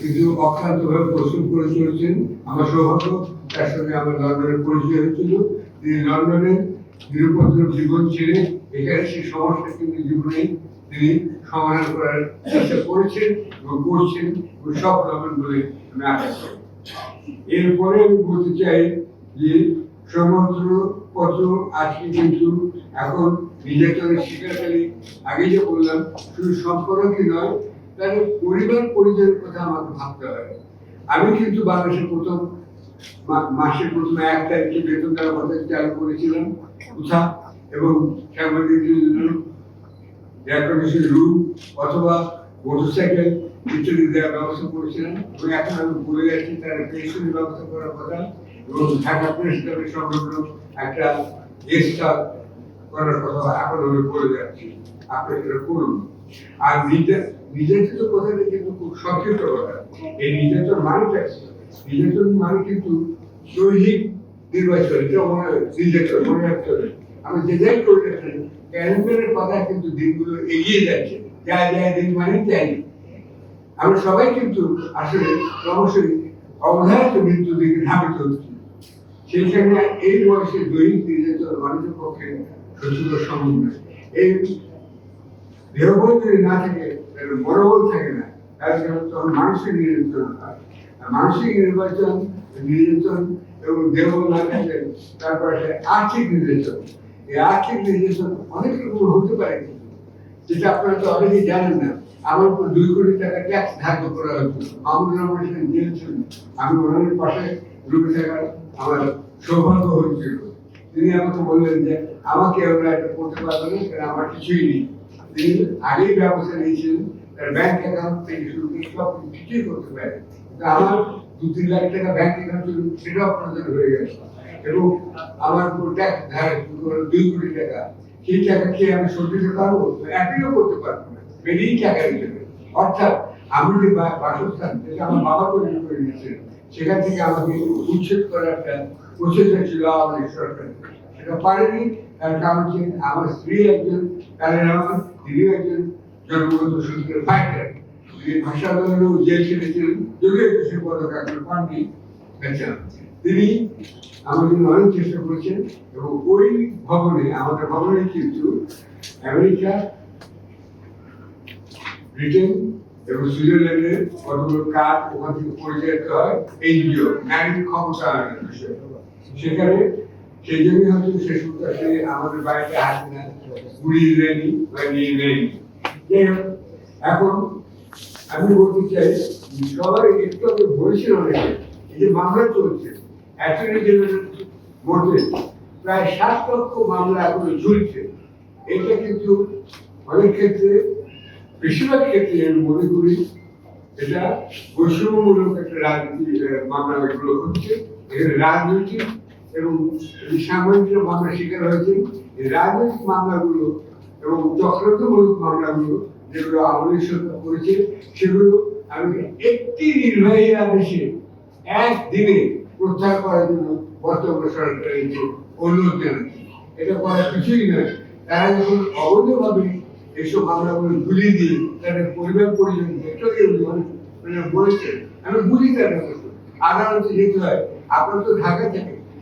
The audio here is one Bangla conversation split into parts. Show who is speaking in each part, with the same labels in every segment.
Speaker 1: কিন্তু অক্লান্তভাবে পরিশ্রম করে চলেছেন, আমার সৌভাগ্য, তার সঙ্গে আমার লন্ডনের পরিচয় হয়েছিল। তিনি লন্ডনে নিরুপদ্র জীবন ছেড়ে এখানে সেই সমস্যা কিন্তু জীবনে তিনি সমাধান করার চেষ্টা করেছেন এবং করছেন এবং সফল হবেন বলে আমি আশা করি। এরপরে আমি বলতে চাই যে সমুদ্র পত্র আজকে কিন্তু এখন নির্যাতনের শিকারকারী আগে যে বললাম, শুধু সম্পর্কই নয় তাদের পরিবার পরিজনের কথা আমাকে ভাবতে হয়। আমি কিন্তু বাংলাদেশের প্রথম মাসের প্রথম এক তারিখে বেতন দেওয়ার কথা চালু করেছিলাম কোথা এবং সাংবাদিকদের রুম অথবা মোটরসাইকেল ইত্যাদি দেওয়ার ব্যবস্থা করেছিলাম। এবং এখন আমি বলে যাচ্ছি তার পেনশনের ব্যবস্থা করার কথা এবং ঢাকা প্রেস ক্লাবের সংলগ্ন একটা গেস্ট হাউস করার কথা এখন আমি বলে যাচ্ছি। আপনি সেটা করুন। আর নিজের নির্যাতিত কথাটা কিন্তু খুব সংক্ষিপ্ত কথা। এই নির্যাতন মানেটা? নির্যাতন মানে কিন্তু দৈহিক নির্বাচন এটা মনে নির্যাতন মনে রাখতে হবে আমি যে যাই করে রাখেন ক্যালেন্ডারের কথা কিন্তু দিনগুলো এগিয়ে যাচ্ছে। যা যায় দিন মানে যাই আমরা সবাই কিন্তু আসলে ক্রমশই অবধারিত মৃত্যুর দিকে ধাবিত হচ্ছি। সেইখানে এই বয়সে দৈহিক নির্যাতন মানুষের পক্ষে সচেতন সম্ভব নয়। এই দেহবোধ না থাকে তাহলে মনোবল থাকে না। তার কারণে তখন মানসিক নির্যাতন হয়। মানসিক নির্বাচন নির্যাতন এবং না থাকলে তারপর আর্থিক নির্যাতন এই আর্থিক নির্যাতন অনেক রকম হতে পারে যেটা আপনারা তো অনেকেই জানেন না। আমার উপর দুই কোটি টাকা ট্যাক্স ধার্য করা হয়েছিল মামুন সেন জেল আমি ওনার পাশে রুমে থাকার আমার সৌভাগ্য হয়েছিল। তিনি আমাকে বললেন যে, আমাকে ওরা এটা করতে পারবে না আমার কিছুই নেই। তিনি ব্যবস্থা নিয়েছিলেন তার ব্যাংক অ্যাকাউন্ট থেকে শুরু করে সব কিছুই করতে পারে। আমার দু তিন লাখ টাকা ব্যাংক অ্যাকাউন্ট আপনাদের হয়ে গেছে। এবং আমার ট্যাক্স দুই কোটি টাকা, সেই টাকা খেয়ে আমি শোধ পারব? অ্যাপিলও করতে পারব না। বেরিয়েই টাকা দিতে অর্থাৎ আমি যে বাসস্থান যেটা আমার বাবা তৈরি করে দিয়েছে সেখান থেকে আমাকে উচ্ছেদ করার একটা প্রচেষ্টা ছিল আমাদের সরকার। সেটা পারেনি তার কারণ হচ্ছে আমার স্ত্রী একজন তাদের আমার তিনি একজন জন্মগত সূত্রের ফাইটার তিনি ভাষা আন্দোলনেও জেল খেটেছিলেন যদিও সে পদক এখন পাননি তিনি জন্য অনেক চেষ্টা করেছেন এবং ওই ভবনে, আমাদের ভবনে কিন্তু আমেরিকা, ব্রিটেন এবং সুইজারল্যান্ডের কতগুলো কাজ ওখান থেকে পরিচালিত হয় এনজিও নারীর ক্ষমতা সেখানে সেই জন্যই হয়তো আসলে আমাদের বাড়িতে না বা এখন আমি বলতে চাই যে সবাই একটু বলেছিল অনেকে এই যে মামলা চলছে। অ্যাটর্নি জেনারেল মধ্যে প্রায় সাত লক্ষ মামলা এখনও ঝুলছে। এটা কিন্তু অনেক ক্ষেত্রে বেশিরভাগ ক্ষেত্রে আমি মনে করি এটা বৈষম্যমূলক একটা রাজনীতি আহ, মামলা এগুলো হচ্ছে। এখানে রাজনৈতিক এবং এই সামাজিক মামলা শিকার হয়েছে। এই রাজনৈতিক মামলাগুলো এবং চক্রান্তমূলক মামলাগুলো যেগুলো আমাদের সরকার করেছে, সেগুলো আমি একটি নির্বাহী আদেশে একদিনে প্রত্যাহার করার জন্য বর্তমান সরকারকে অনুরোধ জানাচ্ছি। এটা করার কিছুই নয়। তারা যখন অবৈধভাবে এইসব মামলাগুলো ঝুলিয়ে দিয়ে তাদের পরিবার পরিজন মানে বলেছেন আমি বুঝি তার আদালতে যেতে হয়। আপনার তো ঢাকা থেকে।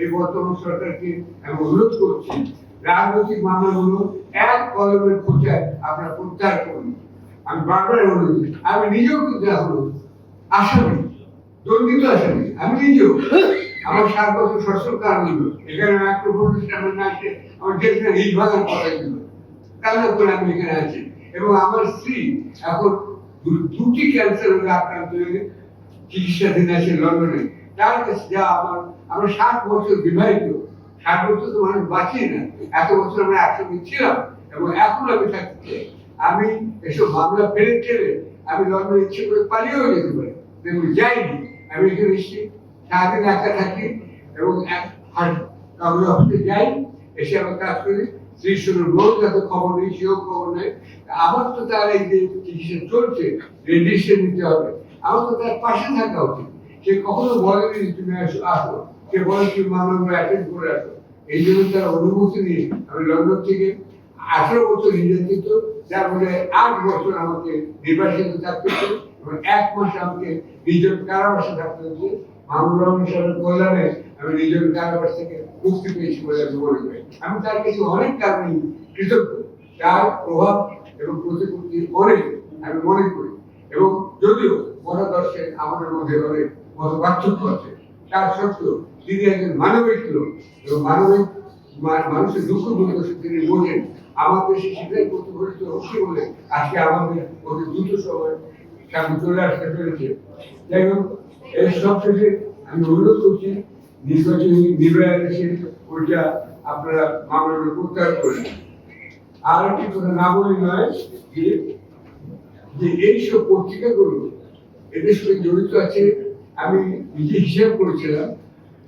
Speaker 1: এই বর্তমান সরকারকে আমি অনুরোধ করছি, রাজনৈতিক মামলাগুলো এক কলমের খোঁজায় আপনারা প্রত্যাহার করুন আমি বারবার অনুরোধ আমি নিজেও কিন্তু এখন আসামি, দণ্ডিত আসামি, আমি নিজেও। আমার সাত বছর সচ্ছল কারণ হলো এখানে ভোটের সামনে না আসে আমার যেখানে হিট ভাগার কথা ছিল। তাহলে করে আমি এখানে আছি। এবং আমার স্ত্রী এখন দুটি ক্যান্সার হয়ে আক্রান্ত হয়ে চিকিৎসাধীন আছে লন্ডনে। তার কাছে যা আমার আমরা ষাট বছর বিবাহিত ষাট বছর তো মানুষ বাঁচিয়ে না এত বছর আমরা একসঙ্গে ছিলাম এবং এখন আমি থাকতে আমি এসব মামলা ফেলে ঠেলে আমি লন্ডনে ইচ্ছে করে পালিয়েও যেতে পারি দেখুন যাইনি। আমি এখানে এসেছি সারাদিন একা থাকি এবং এক কাগজ অফিসে যাই, এসে আমার কাজ করি। স্ত্রী শুরু রোজ যাতে খবর নেই, সেও খবর নেই আমার তো তার এই যে চিকিৎসা চলছে নিতে হবে। আমার তো তার পাশে থাকা উচিত। সে কখনো বলেনি তুমি আসো আসো। সে তুমি অ্যাটেন্ড করে এই জন্য তার আমি লন্ডন থেকে আঠারো বছর নির্যাতিত যার মধ্যে আট বছর আমাকে থাকতে এবং এক মাস আমাকে কারাবাসে থাকতে রহমান কল্যাণে আমি কারাবাস থেকে মুক্তি পেয়েছি বলে আমি মনে করি। আমি তার কাছে অনেক কারণে কৃতজ্ঞ। তার প্রভাব এবং প্রতিপত্তি অনেক, আমি মনে করি। এবং যদিও মহাদর্শের আমাদের মধ্যে অনেক মত পার্থক্য আছে। তার সত্ত্বেও তিনি একজন মানবিক লোক এবং মানবিক মানুষের দুঃখ দুর্দশা তিনি বোঝেন। আমার দেশে সেটাই প্রতিফলিত হচ্ছে বলে আজকে আমাদের অতি দ্রুত সময় সামনে চলে আসতে পেরেছে। যাই হোক এই সব শেষে আমি অনুরোধ করছি, নির্বাচনী নির্বাচন এসে ওইটা আপনারা মামলাটা প্রত্যাহার করেন। আর একটি কথা না বলি নয় যে এইসব পত্রিকাগুলো এদের সঙ্গে জড়িত আছে আমি নিজে হিসাব করেছিলাম।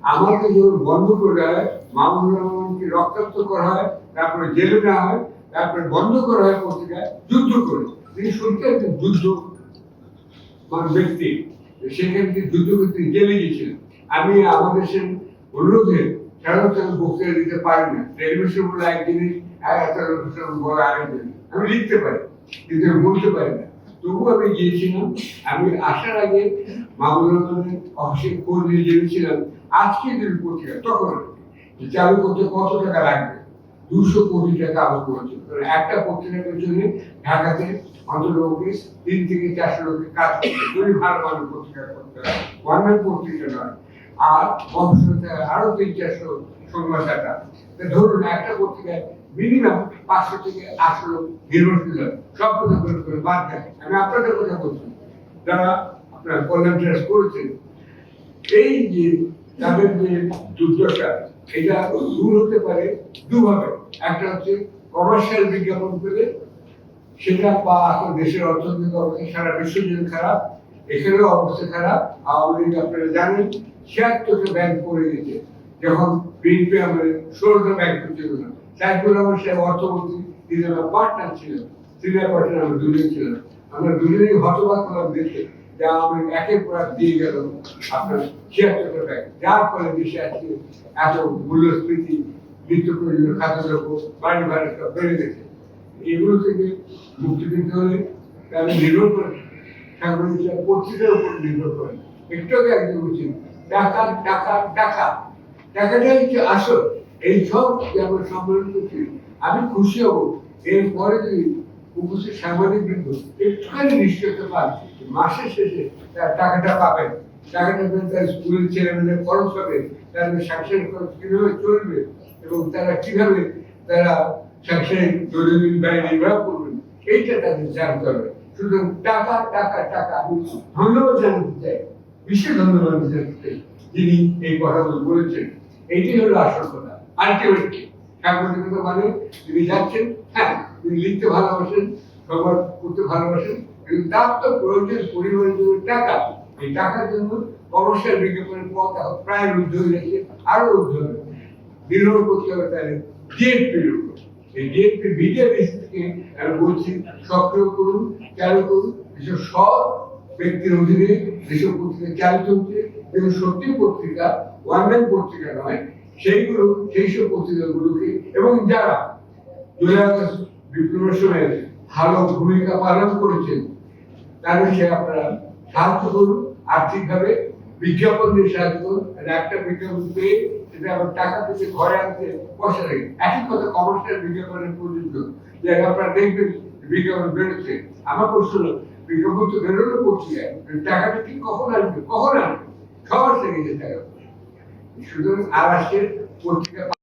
Speaker 1: আমাকে যখন বন্ধ করে হয় মামুন রহমানকে রক্তাক্ত করা হয়, তারপরে জেলে নেওয়া হয়, তারপরে বন্ধ করা হয় পত্রিকায়, যুদ্ধ করে। তিনি সত্যি একজন যুদ্ধ মানে ব্যক্তি। সেখান থেকে যুদ্ধ করতে জেলে গেছিলেন আমি আমাদের সে অনুরোধে সাধারণত আমি বক্তৃতা দিতে পারি না। টেলিভিশন বলে এক জিনিস অনুষ্ঠান আরেক জিনিস আমি লিখতে পারি, কিন্তু বলতে পারি না। তবু আমি গিয়েছিলাম। আমি আসার আগে মামুন রহমানের অফিসে খোঁজ নিয়ে জেনেছিলাম আজকে যে পত্রিকা তখন চালু করতে কত টাকা লাগবে? দুশো কোটি টাকা আবার একটা পত্রিকার জন্য ঢাকাতে অন্তর্ভুক্তি তিন থেকে চারশো লোকের কাজ করতে ভালো ভালো পত্রিকা করতে ওয়ান পত্রিকা নয়। আর গবেষণাতে আরও তিন চারশো সংবাদ ধরুন, একটা পত্রিকায় মিনিমাম পাঁচশো থেকে আটশো লোক নির্ভরশীল। সব কথা করে করে বাদ দেয় আমি আপনাদের কথা বলছি। যারা আপনার কল্যাণ ট্রাস্ট করেছেন, এই যে তাদের যে দুর্দশা, এটা দূর হতে পারে দুভাবে একটা হচ্ছে কমার্শিয়াল বিজ্ঞাপন পেলে, সেটা বা এখন দেশের অর্থনৈতিক অবস্থা সারা বিশ্ব জুড়ে খারাপ, এখানেও অবস্থা খারাপ। আওয়ামী লীগ আপনারা জানেন, ছিয়াত্তরটা ব্যাংক করে গেছে যখন বিএনপি আমাদের ষোলোটা ব্যাংক ছিল না সাইফুর রহমান সাহেব অর্থমন্ত্রী, তিনি আমার পার্টনার ছিলেন সিনিয়র পার্টনার আমরা দুজন ছিলাম আমরা দুজনেই হতবাক হলাম দেখে যা আমি একের পর এক দিয়ে গেল আপনার ছিয়াত্তরটা ব্যাংক যার ফলে দেশে আজকে এত মূল্যস্ফীতি নিত্য প্রয়োজনীয় খাদ্যদ্রব্য, বাড়ি ভাড়া সব বেড়ে গেছে। এগুলো থেকে মুক্তি পেতে হলে তাহলে নির্ভর করে। সাংবাদিকরা পত্রিকার উপর নির্ভর করে। একটু আগে একজন বলছেন, টাকা টাকা টাকা। টাকাটাই হচ্ছে আসল। এই সব যে আমরা সম্মেলন করছি, আমি খুশি হব। এরপরে যদি উপস্থিত সাংবাদিক বৃন্দ একটুখানি নিশ্চয়তা পান মাসের শেষে তার টাকাটা পাবেন। টাকাটা পেলে তার স্কুলের ছেলেমেয়েদের খরচ হবে সাংসারিক খরচ কীভাবে চলবে এবং তারা কীভাবে তারা সাংসারিক দৈনন্দিন ব্যয় নির্বাহ করবেন, এইটা তাদের জানতে হবে। শুধু টাকা টাকা টাকা, আমি ধন্যবাদ জানাতে চাই, বিশেষ ধন্যবাদ জানাতে চাই যিনি এই কথাগুলো বলেছেন। এইটাই হলো আসল কথা। আলটিমেটলি মানে তিনি যাচ্ছেন হ্যাঁ তিনি লিখতে ভালোবাসেন করতে ভালোবাসেন কিন্তু তার তো প্রয়োজন পরিবারের জন্য টাকা। এই টাকার জন্য বিজ্ঞাপনের পথ প্রায় রুদ্ধ হয়ে আরও রুদ্ধ নির্ভর করতে হবে তাহলে ডিএফপির উপর। এই ডিএফপি মিডিয়া বেস থেকে আমি বলছি, সক্রিয় করুন করুন সব ব্যক্তির অধীনে পত্রিকা চালিত হচ্ছে সত্যি পত্রিকা ওয়ান পত্রিকা নয় সেইগুলো, সেই সব পত্রিকাগুলোকে, এবং যারা জুলাই ভালো ভূমিকা পালন করেছেন তাহলে সে আপনারা সাহায্য করুন, আর্থিকভাবে বিজ্ঞাপন সাহায্য করুন একটা বিজ্ঞাপন পেয়ে সেটা আবার টাকা থেকে ঘরে আনতে পয়সা লাগে একই কথা কমার্শিয়াল বিজ্ঞাপনের প্রযোজ্য যে আপনারা দেখবেন বিজ্ঞাপন বেরোচ্ছে। আমার প্রশ্ন বিজ্ঞাপন তো বেরোলো পত্রিকায় টাকাটা ঠিক কখন আসবে? কখন আসবে? সবার থেকে টাকা। সুতরাং আবাসের পত্রিকা